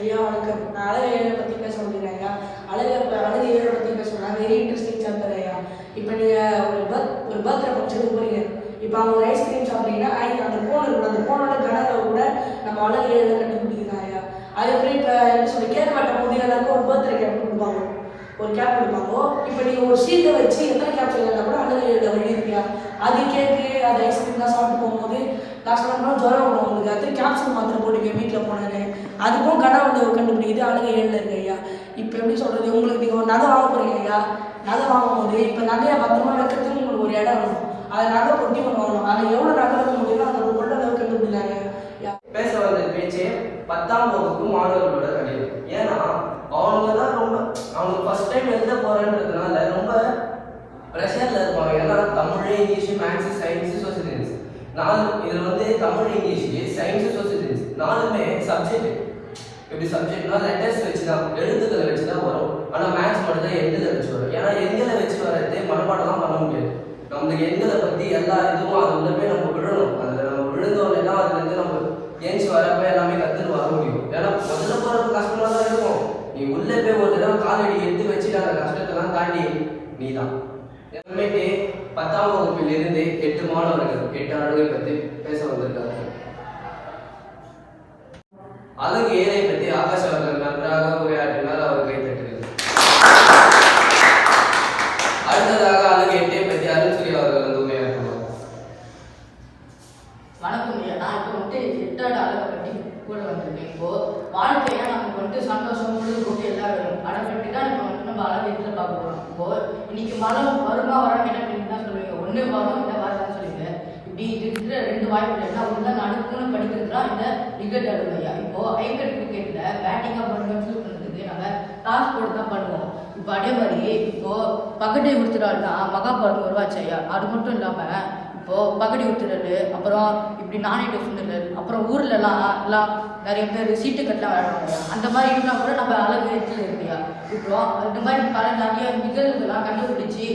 ஐயா வணக்கம். நான் அழகு ஏழை பற்றி பேச வந்துக்கிறேன் ஐயா. அழகு அழகு ஏழை பற்றி பேசணும். வெரி இன்ட்ரெஸ்டிங் சாப்டர் ஐயா. இப்போ நீங்கள் ஒரு பர்த் ஒரு பர்த்டே ஃபங்க்ஷனுக்கு போகிறீங்க இப்போ அவங்க ஒரு ஐஸ்கிரீம் சாப்பிட்டீங்கன்னா ஐ அந்த ஃபோன் இருக்கும் அந்த கோனோட கனவை கூட நம்ம அழகு ஏழை கண்டுபிடிக்கலாம் ஐயா. அதுக்கப்புறம் எப்படி இப்போ என்ன சொல்லி கேக் வெட்டும் போது எல்லாருக்கும் ஒரு பர்த்டே கேப் கொடுப்பாங்க. ஒரு கேப் கொடுப்பாங்க? இப்போ நீங்கள் ஒரு ஷீட்டை வச்சு எத்தனை கேப் சொல்லலாம் கூட அழகு ஏழை வழி அது கேக்கு அது ஐஸ்கிரீம்லாம் சாப்பிட்டு போகும்போது நான் சொன்னோம் ஜுரம் வரும் உங்களுக்கு. அது கேப்சூல் மாத்திரை போட்டுங்க வீட்டில் போனாங்க அதுக்கும் கடவுள் கண்டுபிடிக்குது அழகு ஏழில் இருக்கு ஐயா. இப்போ எப்படி சொல்கிறது உங்களுக்கு நீங்கள் ஒரு நகை வாங்க போகிறீங்க ஐயா. நகை வாங்கும்போது இப்போ நகையை பத்திரமா வைக்கிறதுக்கு உங்களுக்கு ஒரு இடம் வேணும். அதை நகை பொட்டி ஒன்று வாங்கணும். அதில் எவ்வளோ நகை வைக்க முடியுமோ அதை ஒரு கொள்ள அளவு கண்டுபிடிக்கிறாங்க பேச வந்த பேச்சு பத்தாம் வகுப்பு மாணவர்கள் கடிதம் ஏன்னா அவங்க தான் ரொம்ப அவங்க ஃபர்ஸ்ட் டைம் எழுத போறேன்றதுனால ரொம்ப ப்ரெஷர்ல இருப்பாங்க. ஏன்னா Tamil English maths science social science நாலு இதில் வந்து Tamil English science social science நாலுமே சப்ஜெக்ட் இப்படி சப்ஜெக்ட்னா லெட்டர்ஸ் வச்சு தான் எழுத்துக்களை வச்சு தான் வரும். ஆனால் மேக்ஸ் மட்டும் தான் எண்களை வச்சு வரும். ஏன்னா எண்களை வச்சு வரதே மனப்பாடம்லாம் பண்ண முடியாது. நம்மளுக்கு எண்களை பற்றி எல்லா இதுவும் அது உள்ள போய் நம்ம விழணும் அதில் நம்ம விழுந்தோடனே தான் அதுலேருந்து நம்ம ஏஞ்சி வரப்ப எல்லாமே கற்றுன்னு வர முடியும். ஏன்னா முதல்ல போகிறது கஷ்டம் நீ உள்ளே போய் ஒரு தடவை காலடி எடுத்து வச்சுட்டு அந்த கஷ்டத்தெல்லாம் தாண்டி நீ தான் எப்பவுமே பத்தாம் வகுப்பிலிருந்து எட்டு மாணவர்கள் எட்டு அழகை பற்றி பேச வந்திருக்காங்க. அழகு ஏழை பற்றி ஆகாஷ் அவர்கள் நன்றாக உரையாற்றினால் அவர் கை தட்டுகிறது அடுத்ததாக அழகு எட்டை பற்றி அருண்சூரி அவர்கள் வந்து உரையாற்றுவார். வணக்கம் நான் இப்போ வந்துட்டு எட்டாவது அழகை பற்றி கூட வந்திருக்கேன். இப்போ வாழ்க்கையா நமக்கு வந்துட்டு சந்தோஷம் பொழுது போட்டு எல்லாம் வரும் அதை பற்றி தான் இப்போ வந்துட்டு நம்ம அளவு எட்டில் பார்க்க போகிறோம் இப்போ இன்னைக்கு மரம் வருமா வராம என்ன தான் சொல்லுவீங்க ஒன்று வரும் இல்லை வரலன்னு சொல்லுவீங்க இப்படி இருக்கிற ரெண்டு வாய்ப்பு இல்லைன்னா உள்ள நடுக்குன்னு படிக்கிறதுனா இந்த விக்கெட் அழுகு இப்போ ஐபிஎல் கிரிக்கெட்ல பேட்டிங்காக பண்ணுறது சூஸ் பண்ணுறதுக்கு நம்ம டாஸ் போட்டு தான் பண்ணுவோம். இப்போ அதே மாதிரி இப்போ பக்கத்தை கொடுத்துட்டாருன்னா மகாபாரதம் வருவாச்சு ஐயா. அது மட்டும் இல்லாமல் இப்போது பகடி ஊத்துறது அப்புறம் இப்படி நாணயத்தை சுண்டுதல் அப்புறம் ஊர்லலாம் எல்லாம் நிறைய பேர் சீட்டு கட்டலாம் விளையாடுவாங்க அந்த மாதிரி இருந்தால் கூட நம்ம அழகு எடுத்து இருக்கியா? இப்போ இந்த மாதிரி பல நிறைய நிகழ்வுகள்லாம் கண்டுபிடிச்சி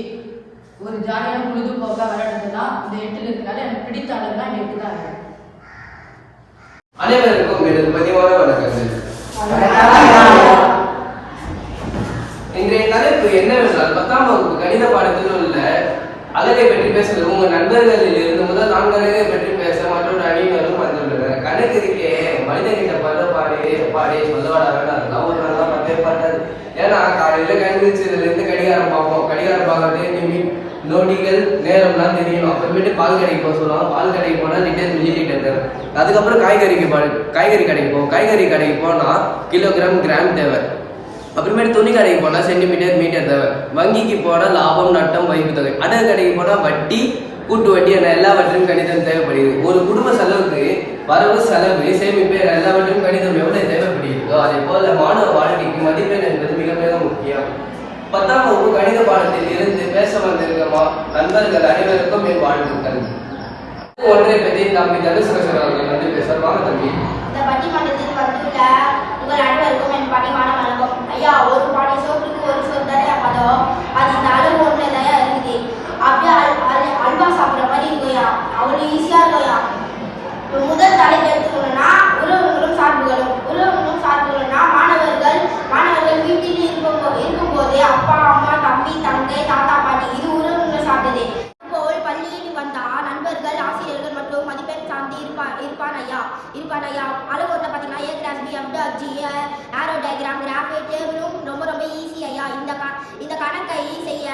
ஒரு ஜாலியான பொழுதுபோக்காக விளையாடுறது தான் இந்த எட்டில் இருக்கிறனால எனக்கு பிடித்த அளவு தான் எட்டு தான் அனைவருக்கும் எனது பதிவான வணக்கங்கள். இன்றைய தலைப்பு என்னவென்றால் பத்தாம் வகுப்பு கணித பாடத்தில் உள்ள அழகை பற்றி பேசுவது உங்க நண்பர்களில் இருந்து முதல் நான்கு அழகை பற்றி பேச மற்றொரு அணியினரும் வந்துள்ளனர். கணக்கு இருக்கே மனிதகிட்ட படுற பாடே பாடே சொல்லவாட வேண்டாம் அதெல்லாம் ஒரு நல்லா பத்தே பாட்டாது ஏன்னா காலையில கண்டுச்சதுல இருந்து கடிகாரம் பார்ப்போம். கடிகாரம் பார்க்கறதே நிமி நொடிகள் நேரம்லாம் தெரியும். அப்புறமேட்டு பால் கடைக்கு போக சொல்லுவாங்க. பால் கடைக்கு போனால் லிட்டர் மில்லி லிட்டர் தேவை அதுக்கப்புறம் காய்கறிக்கு பா காய்கறி கடைக்கு போவோம். காய்கறி கடைக்கு போனால் கிலோகிராம் கிராம் தேவை. அப்புறமேட்டு துணி கடைக்கு போனால் சென்டிமீட்டர் மீட்டர் தேவை வங்கிக்கு போனால் லாபம் நட்டம் வைப்பு தொகை. அடகு கடைக்கு போனால் வட்டி கூட்டு வட்டி என எல்லாவற்றையும் கணிதம் தேவைப்படுகிறது. ஒரு குடும்ப செலவுக்கு வரவு செலவு சேமிப்பு என எல்லாவற்றையும் கணிதம் எவ்வளவு தேவைப்படுகிறதோ அதே போல மாணவ வாழ்க்கைக்கு மதிப்பெண் என்பது மிக மிக முக்கியம். பத்தாம் வகுப்பு கணித பாடத்தில் இருந்து பேச வந்திருக்க மா- நண்பர்கள் அனைவருக்கும் என் வாழ்த்துக்கள். ஒன்றை பற்றி தம்பி தனுசரசன் அவர்கள் வந்து பேசுவாங்க தம்பி. இந்த பட்டிமன்றத்தில் வந்துள்ள உங்கள் அனைவருக்கும் பணிவான வணக்கம் ஐயா ஒரு பாடி சோற்றுக்கு ஒரு சொல் தானே பதம். அது இந்த அளவு ஒன்று தான் இருக்குது? அப்படியே அல் அல் அல்வா சாப்பிட்ற மாதிரி இருக்கும்யா அவ்வளோ ஈஸியாக இருக்கும்யா இப்போ முதல் தலைப்பு எடுத்துக்கணும்னா உறவுகளும் சார்புகளும் உறவுகளும் சார்புகளும்னா மாணவர்கள் மாணவர்கள் வீட்டில் இருக்கும் இருக்கும்போது அப்பா அம்மா தம்பி தங்கை தாத்தா பாட்டி இது உறவுகளை சார்ந்தது போல் பள்ளியில் வந்தா நண்பர்கள் ஆசிரியர்கள் மற்றும் மதிப்பெண் சார்ந்து இருப்பா இருப்பான் ஐயா இருப்பான் ஐயா அளவு ஒன்றில் பார்த்தீங்கன்னா A cross B up to Aji arrow diagram graph டேபிளும் ரொம்ப ரொம்ப ஈஸி ஐயா இந்த க இந்த கணக்கை செய்ய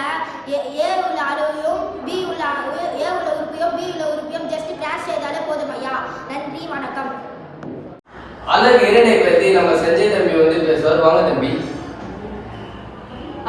ஏ உள்ள அளவையும் பி உள்ள அளவு- ஏ உள்ள உறுப்பையும் பி உள்ள உறுப்பையும் ஜஸ்ட் கிராஸ் செய்தாலே போதும் ஐயா. நன்றி வணக்கம். அழகு இரண்டை பற்றி நம்ம சஞ்சய் தம்பி வந்து பேசுவார். வாங்க தம்பி.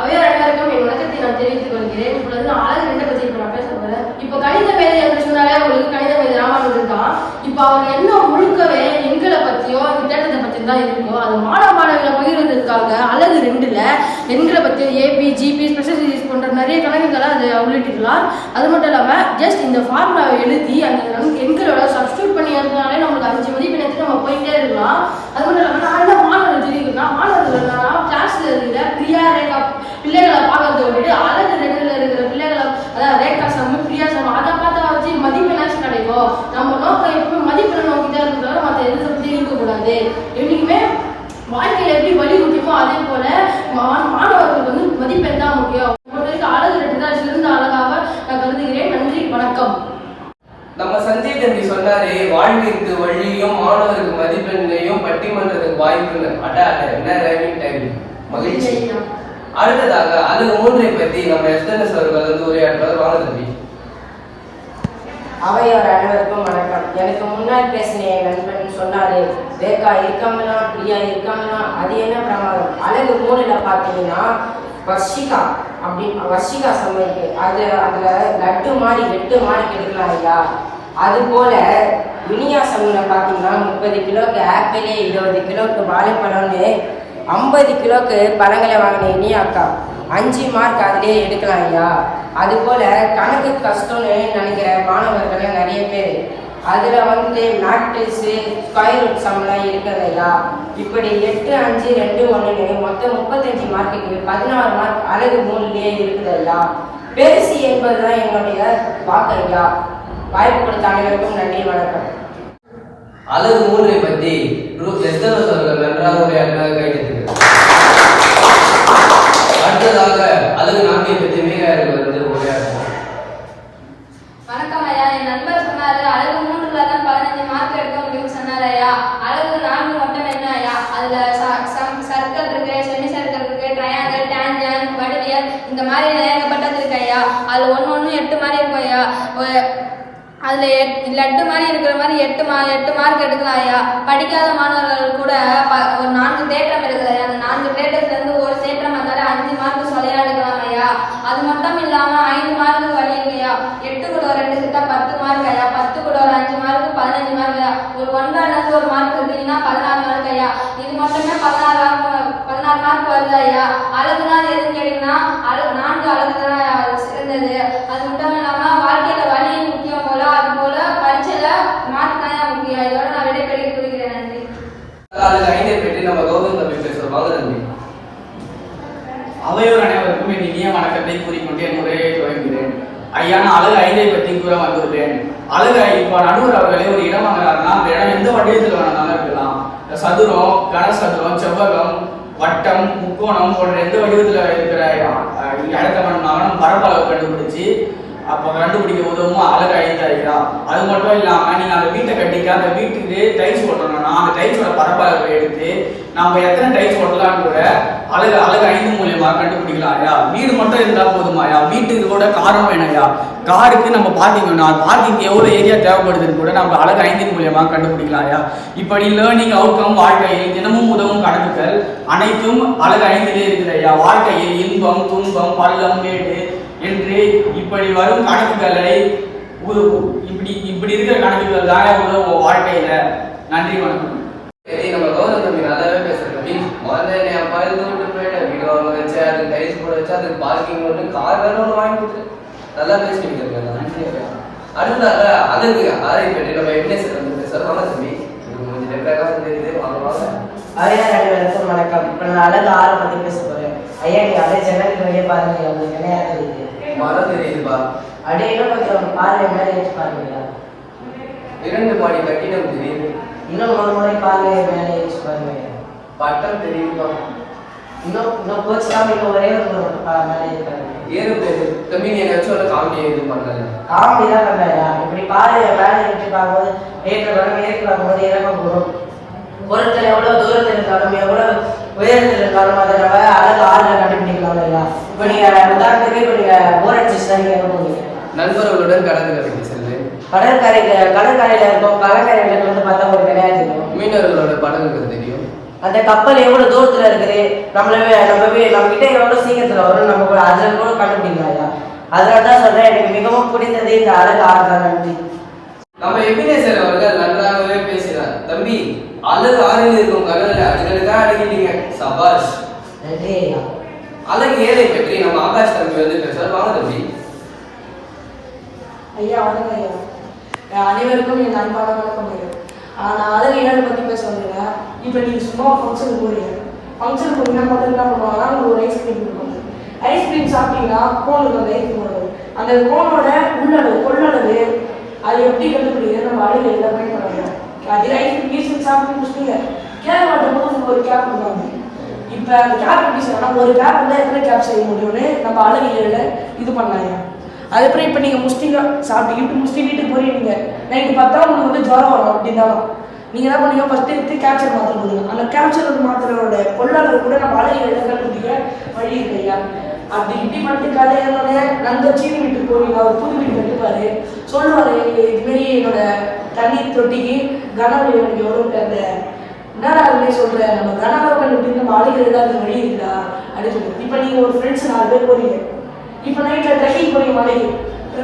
அவையோர் அனைவருக்கும் என் வணக்கத்தை நான் தெரிவித்துக் கொள்கிறேன். இப்பொழுது அழகு ரெண்டை பற்றி இப்போ நான் பேச போகிறேன் இப்போ கணித மேதை என்று சொன்னாலே உங்களுக்கு கணித மேதை ராமானுஜன் தான் இப்போ அவர் என்ன முழுக்கவே எண்களை பற்றியோ இந்த தேட்டத்தை பற்றி தான் இருக்கோ அது மாணவ மாணவிகளை பகிர்வதற்காக அழகு ரெண்டுல எண்களை பற்றி ஏபி ஜிபி ஸ்பெஷல் சீரிஸ் போன்ற நிறைய கணக்குகளை அது உள்ளிட்டுக்கலாம் அது மட்டும் இல்லாமல் ஜஸ்ட் இந்த ஃபார்முலாவை எழுதி அந்த நமக்கு எண்களோட சப்ஸ்டியூட் பண்ணி இருந்தாலே நம்மளுக்கு அஞ்சு மதிப்பெண் எடுத்து நம்ம போயிட்டே இருக்கலாம். அது மட்டும் இல்லாமல் நான் என்ன மாணவர்கள் தெரியுதுன்னா மாணவர்கள் நான் கிளாஸ்ல இருக்கிற பிரியா ரேகா பிள்ளைகளை பார்க்கறத விட்டு அழகு ரெண்டுல இருக்கிற பிள்ளைகளை அதாவது ரேகா சம்மு பிரியா சம்மு அதை பார்த்தா வச்சு மதிப்பெண்ணாச்சும் கிடைக்கும் நம்ம நோக்கம் எப்பவுமே மதிப்பெண்ணை நோக்கி தான் இருக்கிறத மற்ற எதை பற்றி இருக்கக்கூடாது என்னைக்குமே வாழ்க்கையில எப்படி வழி முக்கியமோ அதே போல மா- மாணவர்களுக்கு வந்து மதிப்பெண் தான் முக்கியம் உங்களுக்கு அழகு ரெண்டு தான் சிறந்த அழகாக நான் கருதுகிறேன் நன்றி வணக்கம் நம்ம சஞ்சய் தம்பி வாழ்விற்கு வழியும் மாணவருக்கு மதிப்பெண்ணையும் பட்டிமன்றத்துக்கு வாய்ப்புன்னு அட என்ன ரைமிங் டைம் மகிழ்ச்சி. அடுத்ததாக அழகு மூன்றை பத்தி நம்ம எஸ்என்எஸ் அவர்கள் வந்து உரையாற்றுவார் வாங்க தம்பி. அவையோர் அனைவருக்கும் வணக்கம். எனக்கு முன்னால் பேசின என் நண்பன் சொன்னாரு ரேகா இருக்காங்களா பிரியா இருக்காங்களா அது என்ன பிரமாதம்? அழகு மூணுல பார்த்தீங்கன்னா வர்ஷிகா அப்படி வர்ஷிகா சமைக்கு அது அதுல லட்டு மாதிரி எட்டு மாதிரி கெடுக்கலாம் ஐயா அது போல வினியாசம்ல பார்த்தீங்கன்னா முப்பது கிலோக்கு ஆப்பிளு இருபது கிலோக்கு வாழைப்பழம்னு ஐம்பது கிலோக்கு பழங்களை வாங்கின இனியாக்கா அஞ்சு மார்க் அதிலே எடுக்கலாம் ஐயா. அதுபோல் கணக்கு கஷ்டம்னு நினைக்கிற மாணவர்கள் நிறைய பேர். அதில் வந்து மேட்ரிக்ஸு ஸ்கொயர் ரூட் சம்லாம் இருக்கிறது ஐயா. இப்படி எட்டு அஞ்சு ரெண்டு ஒன்றுன்னு மொத்தம் முப்பத்தஞ்சு மார்க்குக்கு பதினாறு மார்க் அழகு மூணுலேயே இருக்குது ஐயா. பெருசு என்பது தான் என்னுடைய வாக்கு ஐயா. வாய்ப்பு கொடுத்த அனைவருக்கும் நன்றி வணக்கம். அழகு மூன்றை பத்தி எஸ்என்எஸ் அவர்கள் நன்றாக உரையாற்றுவார் கைதட்டுகிறது அடுத்ததாக அழகு நான்கை பத்தி மீகாருக்கு வந்து உரையாற்றுவார். வணக்கம் ஐயா என் நண்பர் சொன்னாரு அழகு மூணுல தான் பதினஞ்சு மார்க் எடுக்க முடியும்னு சொன்னாரு ஐயா அழகு நான்கு மட்டும் என்ன ஐயா அதுல சர்க்கிள் இருக்கு செமி சர்க்கிள் இருக்கு ட்ரையாங்கல் டேஞ்சன் வடிவியல் இந்த மாதிரி ஏகப்பட்டது இருக்கு ஐயா அதுல ஒன்று ஒன்று எட்டு மாதிரி இருக்கும் ஐயா அதில் எட் லட்டு மாதிரி இருக்கிற மாதிரி எட்டு மா எட்டு மார்க் எடுக்கலாம் ஐயா. படிக்காத மாணவர்கள் கூட ப- ஒரு நான்கு தேற்றம் இருக்குது ஐயா அந்த நான்கு தேற்றத்துலேருந்து ஒரு தேற்றம் வந்தாலே அஞ்சு மார்க் சொல்லையா எடுக்கலாம் ஐயா. அது மட்டும் இல்லாமல் ஐந்து மார்க் வழி இருக்கு ஐயா எட்டு கூட ஒரு ரெண்டு செட்டா பத்து மார்க் ஐயா. பத்து கூட ஒரு அஞ்சு மார்க் பதினஞ்சு மார்க் ஐயா. ஒரு ஒன்றால ஒரு மார்க் எடுத்தீங்கன்னா பதினாறு மார்க் ஐயா. இது மட்டுமே பதினாறு மார்க் பதினாறு மார்க் வருது ஐயா. அழகுனா எதுன்னு கேட்டீங்கன்னா அழகு நான்கு அழகு தான் சிறந்தது. அது மட்டும் இல்லாமல் வாழ்க்கை வழி முக்கியம் போல அது போல பரீட்சையில மார்க் தான் ஐயா முக்கியம் இதோட நான் விடைபெறி கூறுகிறேன் நன்றி அழகு ஐந்தை பற்றி நம்ம கௌதம் தம்பி பேசுவோம் வாங்க தம்பி அவையோர் அனைவருக்கும் என் இனிய வணக்கத்தை கூறிக்கொண்டு என் உரையை துவங்குகிறேன். ஐயா நான் அழகு ஐந்தை பற்றி கூற வந்துள்ளேன் அழகு இப்போ நடுவர் அவர்களே ஒரு இடம் வாங்கினார்னா அந்த இடம் எந்த வடிவத்தில் வேணாலும் இருக்கலாம். சதுரம் கனசதுரம் செவ்வகம் வட்டம் முக்கோணம் போன்ற எந்த வடிவத்தில் இருக்கிற இடத்த வேணும்னாலும் நம்ம பரப்பளவு கண்டுபிடிச்சு அப்போ கண்டுபிடிக்க உதவும்? அழகு ஐந்து அது மட்டும் இல்லாமல் நீங்கள் அந்த வீட்டை கட்டிக்க அந்த வீட்டுக்கு டைல்ஸ் ஓட்டணும்னா அந்த டைல்ஸோட பரப்பளவை எடுத்து நம்ம எத்தனை டைல்ஸ் ஓட்டலாம்னு கூட அழகு அழகு ஐந்து மூலியமா கண்டுபிடிக்கலாம் ஐயா. வீடு மட்டும் இருந்தா போதுமா ஐயா? வீட்டுக்கு கூட காரம் வேணாயா ஐயா. காருக்கு நம்ம பார்க்கிங் வேணும் பார்க்கிங் எவ்வளோ ஏரியா தேவைப்படுதுன்னு கூட நம்ம அழகு ஐந்தின் மூலியமா கண்டுபிடிக்கலாம் ஐயா. இப்படி லேர்னிங் அவுட்கம் வாழ்க்கையில் தினமும் உதவும் கணக்குகள் அனைத்தும் அழகு ஐந்திலே இருக்குது ஐயா. வாழ்க்கையில் இன்பம் துன்பம் பள்ளம் மேடு என்று இப்படி வரும் கணக்குகளை இப்படி இப்படி இருக்கிற கணக்குகள் தான் உதவும் வாழ்க்கையில நன்றி வணக்கம். சரி நம்ம கௌதம் தம்பி நல்லாவே பேசுற தம்பி முதல்ல என்னை அப்பா இருந்து விட்டு போயிட்டேன் வீடு வாங்க வச்சு அதுக்கு டைல்ஸ் போட வச்சு அதுக்கு பார்க்கிங் ஒன்று கார் வேற ஒன்று வாங்கி கொடுத்து நல்லா பேசிட்டு இருக்கேன் நன்றி ஐயா. அடுத்ததாக அழகு அதை பற்றி நம்ம எவிடன்ஸ் வந்து பேசுறோம் வாங்க தம்பி. இது கொஞ்சம் டெக்கராக தெரியுது வாங்க வாங்க. அனைவருக்கும் வணக்கம். இப்போ நான் அழகு ஆறு பற்றி பேச போகிறேன் ஐயா நீ அப்படியே ஜன்னலுக்கு வெளியே பாருங்க. உங்களுக்கு என்ன தெரியுது? மரம் தெரியுதுப்பா அப்படியே கொஞ்சம் பாருங்க மேலே ஏற்றி பாருங்க இரண்டு மாடி கட்டிடம் தெரியுது இன்னும் ஒரு முறை பாருங்க மேலே ஏற்றி பாருங்க. பட்டம் தெரியுதுப்பா இன்னும் இன்னும் போச்சுக்காம இன்னும் ஒரே ஒரு மேலே பாருங்க. ஏறு பேரு தம்பி நீ ஏதாச்சும் ஒரு காமெடி இது பண்ணல. காமெடி தான் பண்ணலையா இப்படி பாருங்க மேலே ஏற்றி பார்க்கும்போது ஏற்ற வரும் ஏற்றி பார்க்கும்போது இறக்கம் போகும் பொருட்கள் எவ்வளோ தூரத்தில் இருந்தாலும் எவ்வளோ உயரத்தில் இருந்தாலும் அழகு இல்லையா இப்போ நீங்கள் உதாரணத்துக்கு இப்போ நீங்கள் போர் அடிச்சு தான் நண்பர்களுடன் கடந்து கடைக்கு செல்லு கடற்கரைக்கு கடற்கரையில் இருக்கும் கடற்கரையில் வந்து பார்த்தா உங்களுக்கு தெரியும்? மீனவர்களோட படகுகள் தெரியும். அந்த கப்பல் எவ்வளவு தூரத்துல இருக்குது? நம்மள நம்ம கிட்ட எவ்வளவு சீக்கிரத்துல வரும்? நம்ம கூட அதுல கூட கண்டுபிடிக்கலாம் ஐயா அதனால தான் சொல்றேன் எனக்கு மிகவும் பிடித்தது இந்த அழகு ஆறு நன்றி. நம்ம எபினேசர் அவர்கள் நன்றாகவே பேசினார். தம்பி அழகு ஆறில் இருக்கும் கடவுளை அடுக்கடுக்காக அடங்கிட்டீங்க சபாஷ். நன்றி ஐயா அழகு ஏழை பற்றி நம்ம ஆகாஷ் தம்பி வந்து பேசுவார். வாங்க தம்பி. ஐயா வணக்கம் ஐயா. அனைவருக்கும் என் அன்பான வணக்கம் ஐயா. நான் அழகு ஏழை பற்றி பேச வந்தேன் இப்போ நீங்கள் சும்மா ஃபங்க்ஷன் போறீங்க. ஃபங்க்ஷன் போனீங்கன்னா முதல்ல என்ன பண்ணுவாங்கன்னா ஒரு ஐஸ்கிரீம் கொடுப்பாங்க. ஐஸ்கிரீம் சாப்பிட்டீங்கன்னா கோனுக்கு அந்த ஐஸ்கிரீம் வரும். அந்த கோனோட உள்ளளவு கொள்ளளவு அது எப்படி கண்டுபிடிக்கிறது நம்ம அழகு எல்லாமே பயன்படுறாங்க அதே ஐஸ்கிரீம் ஈஸ்கிரீம் சாப்பிட்டு முடிச்சுட்டீங்க. கேரளாட்ட போது ஒரு கேப் பண்ணுவாங்க இப்போ அந்த கேப் எப்படி செய்யணும் ஒரு கேப் வந்து எத்தனை கேப் செய்ய முடியும்னு நம்ம அழகியல இது பண்ணாங்க அதுக்கப்புறம் இப்போ நீங்கள் முஸ்டிங்க சாப்பிட்டுக்கிட்டு முஸ்டி வீட்டுக்கு போறீங்க. நைட்டு பார்த்தா உங்களுக்கு வந்து ஜுரம் வரும் அப்படின்னாலும் நீங்கள் என்ன பண்ணீங்க ஃபஸ்ட்டு எடுத்து கேப்சர் மாத்திரை கொடுங்க அந்த கேப்சர் மாத்திரையோட கொள்ளாளர் கூட நம்ம அழகியல கண்டுபிடிக்க வழி இல்லையா? அப்படி இப்படி பண்ணிட்டு காலையில நண்பர் சீனி வீட்டுக்கு போவீங்க. அவர் புது வீடு கட்டுப்பாரு சொல்லுவாரு இதுமாரி என்னோட தண்ணீர் தொட்டிக்கு கனவு எனக்கு எவ்வளோ அந்த என்னடா அதுமாரி சொல்ற? நம்ம கனவு கண்டுபிடிக்க நம்ம ஆளுகள் ஏதாவது வழி இருக்குதா அப்படின்னு சொல்லி. இப்போ நீங்கள் ஒரு ஃப்ரெண்ட்ஸ் நாலு பேர் போறீங்க. இப்போ நைட்டில் தகி போய் மலைக்கு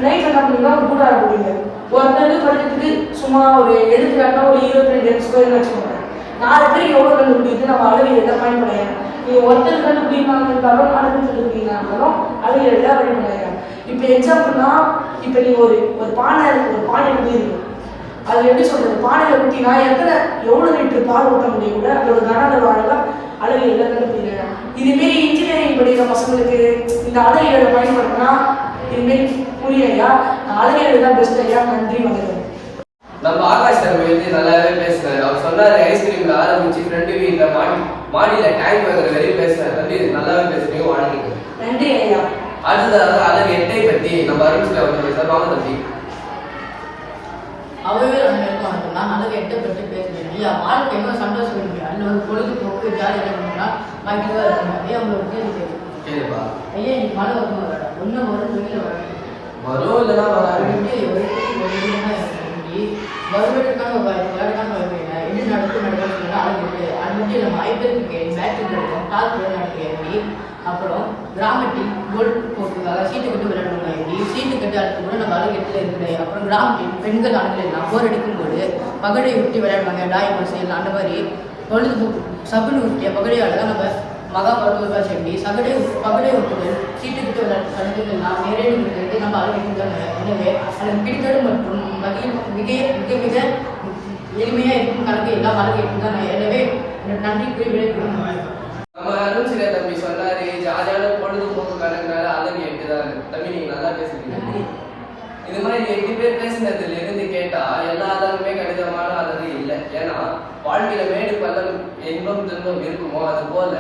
நைட்டில் என்ன பண்ணீங்கன்னா கூட கூடார போறீங்க. ஒருத்தருக்கு படிக்கிறதுக்கு சும்மா ஒரு எடுத்துக்காட்டா ஒரு இருபத்தி ரெண்டு ஸ்கொயர் வச்சுக்கோங்க நாலு பேர் எவ்வளோ கண்டுபிடிக்குது? நம்ம அழகு எதை பயன்படையா நீங்க ஒருத்தர் கண்டுபிடிக்காம இருந்தாலும் நாலு பேர் கண்டுபிடிக்கிறாங்களும் அழகு எதை பயன்படையா இப்போ எக்ஸாம்பிள்னா இப்போ நீங்க ஒரு ஒரு பானை இருக்கு, ஒரு பானை இருக்கு அது எப்படி சொல்றது? பானையில ஊற்றினா எத்தனை எவ்வளோ லிட்டர் பால் ஊற்ற முடியும் கூட? அதோட கனட வாழலாம். அழகு எல்லாம் கண்டுபிடிக்கிறாங்க இதுமாரி இன்ஜினியரிங் படிக்கிற பசங்களுக்கு இந்த அழகியலை பயன்படுத்தினா இதுமாரி புரியா அழகியல் தான் பெஸ்ட் ஐயா. நன்றி வணக்கம் நம்ம ஆகாஷ் தம்பி வந்து நல்லாவே பேசினாரு அவர் சொன்னாரு ஐஸ்கிரீம்ல ஆரம்பிச்சு ஃப்ரெண்டு வீட்ல மாடி மாடியில டேங்க் வாங்குற வரையும் பேசினாரு தம்பி நல்லாவே பேசுறீங்க. வாழ்க்கை நன்றி ஐயா. அடுத்ததாக அழகு எட்டை பத்தி நம்ம அறிவிச்சுல வந்து பேசுறாரு. வாங்க தம்பி. அவவே நம்ம இருக்கோம் அப்படின்னா நல்லது எட்டை பற்றி பேசுறேன் ஐயா வாழ்க்கை என்ன சந்தோஷம் இருக்கு அதில் ஒரு பொழுதுபோக்கு ஜாலியாக இருக்கணும்னா பாக்கியமாக இருக்கணும் ஐயா உங்களுக்கு கேள்வி கேட்கு கேளுப்பா. ஐயா இன்னைக்கு மழை வரணும் வரடா ஒன்றும் வரும் வெயில் வரணும் வரும் இல்லைன்னா வராது. வருவதற்கான ஒரு விளையாட்டுக்கான வருவீங்க என்ன நடக்கும் அது இருக்கு. அது மட்டும் இல்லாமல் IPL cricket bat cricket toss விளையாட்டு எப்படி அப்புறம் கிராமட்டில் கோல் போட்டுக்காக சீட்டு விளையாடுவாங்க எப்படி சீட்டு கட்டு அடுத்து கூட நம்ம அழகெட்டில் இருக்குது அப்புறம் கிராமத்தில் பெண்கள் ஆண்கள் எல்லாம் போர் அடிக்கும் போது பகடை ஊட்டி விளையாடுவாங்க டாயம் செய்யலாம் அந்த மாதிரி பொழுதுபோக்கு சபுன்னு ஊட்டிய பகடையால் தான் நம்ம மகாபரதுகா செடி சகடை பகடை உட்டு சீட்டு கிட்ட விளையாட்டுகள்லாம் நேரடிங்கிறது நம்ம அழகின்றாங்க எனவே அதன் பிடித்தது மற்றும் மகிழ் மிக மிக மிக எளிமையாக இருக்கும் கணக்கு எல்லாம் அழகு தான். எனவே நன்றி கூறி விடைபெறும் நம்ம அருண்சில தம்பி சொன்னாரு ஜாலியான பொழுதுபோக்கு கணக்குனால அழகு எட்டு தான் தம்பி நல்லா பேசுறீங்க. இது மாதிரி எட்டு பேர் பேசினதுல இருந்து கேட்டா எல்லா அழகுமே கடிதமான அழகு இல்லை. ஏன்னா வாழ்க்கையில மேடு பள்ளம் இன்பம் துன்பம் இருக்குமோ அது போல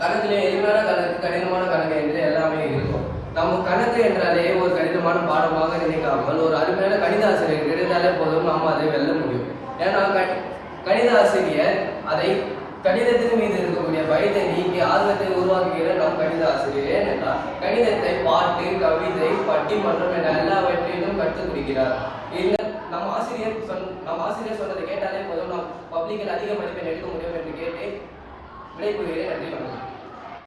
கணக்குல எளிமையான கணக்கு கடினமான கணக்கு என்று எல்லாமே இருக்கும். நம்ம கணக்கு என்றாலே ஒரு கடினமான பாடமாக நினைக்காமல் ஒரு அருமையான கணித ஆசிரியர் கிடைத்தாலே போதும் நம்ம அதை வெல்ல முடியும். ஏன்னா கணி- கணித ஆசிரியர் அதை கணிதத்தின் மீது இருக்கக்கூடிய பயத்தை நீக்கி ஆர்வத்தை உருவாக்குகிற நம் கணித ஆசிரியர் ஏனென்றால் கணிதத்தை பாட்டு கவிதை பட்டிமன்றம் என எல்லாவற்றிலும் கற்றுக் கொடுக்கிறார். இல்லை நம் ஆசிரியர் சொன் நம் ஆசிரியர் சொன்னதை கேட்டாலே போதும். நாம் பப்ளிக்கில் அதிக மதிப்பெண் எடுக்க முடியும் என்று கேட்டு விடைபெறுகிறேன். நன்றி வணக்கம்.